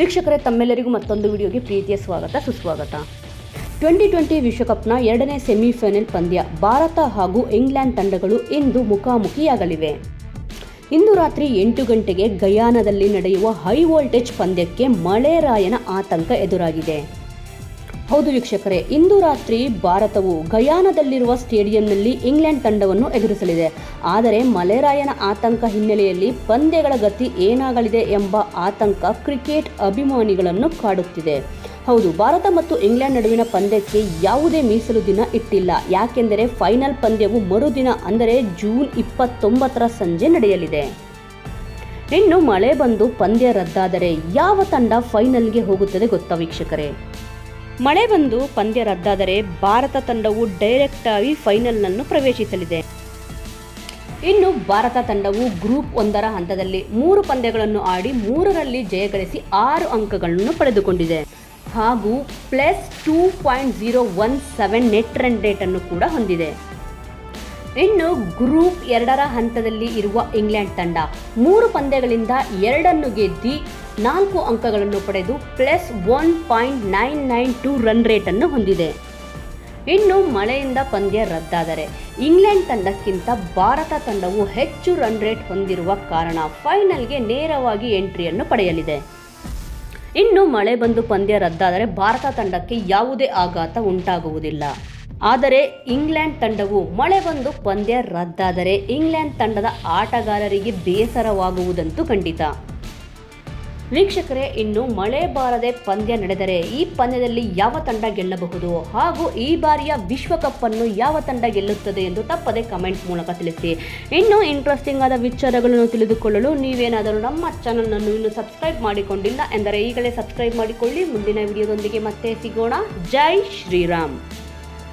ವೀಕ್ಷಕರೇ, ತಮ್ಮೆಲ್ಲರಿಗೂ ಮತ್ತೊಂದು ವಿಡಿಯೋಗೆ ಪ್ರೀತಿಯ ಸ್ವಾಗತ, ಸುಸ್ವಾಗತ. ಟ್ವೆಂಟಿ ಟ್ವೆಂಟಿ ವಿಶ್ವಕಪ್ನ ಎರಡನೇ ಸೆಮಿಫೈನಲ್ ಪಂದ್ಯ ಭಾರತ ಹಾಗೂ ಇಂಗ್ಲೆಂಡ್ ತಂಡಗಳು ಇಂದು ಮುಖಾಮುಖಿಯಾಗಲಿವೆ. ಇಂದು ರಾತ್ರಿ ಎಂಟು ಗಂಟೆಗೆ ಗಯಾನದಲ್ಲಿ ನಡೆಯುವ ಹೈ ವೋಲ್ಟೇಜ್ ಪಂದ್ಯಕ್ಕೆ ಮಳೆರಾಯನ ಆತಂಕ ಎದುರಾಗಿದೆ. ಹೌದು ವೀಕ್ಷಕರೇ, ಇಂದು ರಾತ್ರಿ ಭಾರತವು ಗಯಾನದಲ್ಲಿರುವ ಸ್ಟೇಡಿಯಂನಲ್ಲಿ ಇಂಗ್ಲೆಂಡ್ ತಂಡವನ್ನು ಎದುರಿಸಲಿದೆ. ಆದರೆ ಮಲೆರಾಯನ ಆತಂಕ ಹಿನ್ನೆಲೆಯಲ್ಲಿ ಪಂದ್ಯಗಳ ಗತಿ ಏನಾಗಲಿದೆ ಎಂಬ ಆತಂಕ ಕ್ರಿಕೆಟ್ ಅಭಿಮಾನಿಗಳನ್ನು ಕಾಡುತ್ತಿದೆ. ಹೌದು, ಭಾರತ ಮತ್ತು ಇಂಗ್ಲೆಂಡ್ ನಡುವಿನ ಪಂದ್ಯಕ್ಕೆ ಯಾವುದೇ ಮೀಸಲು ದಿನ ಇಟ್ಟಿಲ್ಲ. ಯಾಕೆಂದರೆ ಫೈನಲ್ ಪಂದ್ಯವು ಮರುದಿನ, ಅಂದರೆ ಜೂನ್ ಇಪ್ಪತ್ತೊಂಬತ್ತರ ಸಂಜೆ ನಡೆಯಲಿದೆ. ಇನ್ನು ಮಳೆ ಬಂದು ಪಂದ್ಯ ರದ್ದಾದರೆ ಯಾವ ತಂಡ ಫೈನಲ್ಗೆ ಹೋಗುತ್ತದೆ ಗೊತ್ತಾ ವೀಕ್ಷಕರೇ? ಮಳೆ ಬಂದು ಪಂದ್ಯ ರದ್ದಾದರೆ ಭಾರತ ತಂಡವು ಡೈರೆಕ್ಟ್ ಆಗಿ ಫೈನಲ್ನನ್ನು ಪ್ರವೇಶಿಸಲಿದೆ. ಇನ್ನು ಭಾರತ ತಂಡವು ಗ್ರೂಪ್ ಒಂದರ ಹಂತದಲ್ಲಿ ಮೂರು ಪಂದ್ಯಗಳನ್ನು ಆಡಿ ಮೂರರಲ್ಲಿ ಜಯಗಳಿಸಿ ಆರು ಅಂಕಗಳನ್ನು ಪಡೆದುಕೊಂಡಿದೆ. ಹಾಗೂ plus two point zero one seven net run ರೇಟನ್ನು ಕೂಡ ಹೊಂದಿದೆ. ಇನ್ನು ಗ್ರೂಪ್ ಎರಡರ ಹಂತದಲ್ಲಿ ಇರುವ ಇಂಗ್ಲೆಂಡ್ ತಂಡ ಮೂರು ಪಂದ್ಯಗಳಿಂದ ಎರಡನ್ನು ಗೆದ್ದಿ ನಾಲ್ಕು ಅಂಕಗಳನ್ನು ಪಡೆದು plus one point nine nine two run ರೇಟನ್ನು ಹೊಂದಿದೆ. ಇನ್ನು ಮಳೆಯಿಂದ ಪಂದ್ಯ ರದ್ದಾದರೆ ಇಂಗ್ಲೆಂಡ್ ತಂಡಕ್ಕಿಂತ ಭಾರತ ತಂಡವು ಹೆಚ್ಚು ರನ್ ರೇಟ್ ಹೊಂದಿರುವ ಕಾರಣ ಫೈನಲ್ಗೆ ನೇರವಾಗಿ ಎಂಟ್ರಿಯನ್ನು ಪಡೆಯಲಿದೆ. ಇನ್ನು ಮಳೆ ಬಂದು ಪಂದ್ಯ ರದ್ದಾದರೆ ಭಾರತ ತಂಡಕ್ಕೆ ಯಾವುದೇ ಆಘಾತ ಉಂಟಾಗುವುದಿಲ್ಲ. ಆದರೆ ಇಂಗ್ಲೆಂಡ್ ತಂಡವು ಮಳೆ ಬಂದು ಪಂದ್ಯ ರದ್ದಾದರೆ ಇಂಗ್ಲೆಂಡ್ ತಂಡದ ಆಟಗಾರರಿಗೆ ಬೇಸರವಾಗುವುದಂತೂ ಖಂಡಿತ. ವೀಕ್ಷಕರೇ, ಇನ್ನು ಮಳೆ ಬಾರದೆ ಪಂದ್ಯ ನಡೆದರೆ ಈ ಪಂದ್ಯದಲ್ಲಿ ಯಾವ ತಂಡ ಗೆಲ್ಲಬಹುದು? ಹಾಗೂ ಈ ಬಾರಿಯ ವಿಶ್ವಕಪ್ ಅನ್ನು ಯಾವ ತಂಡ ಗೆಲ್ಲುತ್ತದೆ ಎಂದು ತಪ್ಪದೆ ಕಮೆಂಟ್ ಮೂಲಕ ತಿಳಿಸಿ. ಇನ್ನು ಇಂಟ್ರೆಸ್ಟಿಂಗ್ ಆದ ವಿಚಾರಗಳನ್ನು ತಿಳಿದುಕೊಳ್ಳಲು ನೀವೇನಾದರೂ ನಮ್ಮ ಚಾನಲನ್ನು ಇನ್ನು ಸಬ್ಸ್ಕ್ರೈಬ್ ಮಾಡಿಕೊಂಡಿಲ್ಲ ಎಂದರೆ ಈಗಲೇ ಸಬ್ಸ್ಕ್ರೈಬ್ ಮಾಡಿಕೊಳ್ಳಿ. ಮುಂದಿನ ವಿಡಿಯೋದೊಂದಿಗೆ ಮತ್ತೆ ಸಿಗೋಣ. ಜೈ ಶ್ರೀರಾಮ್.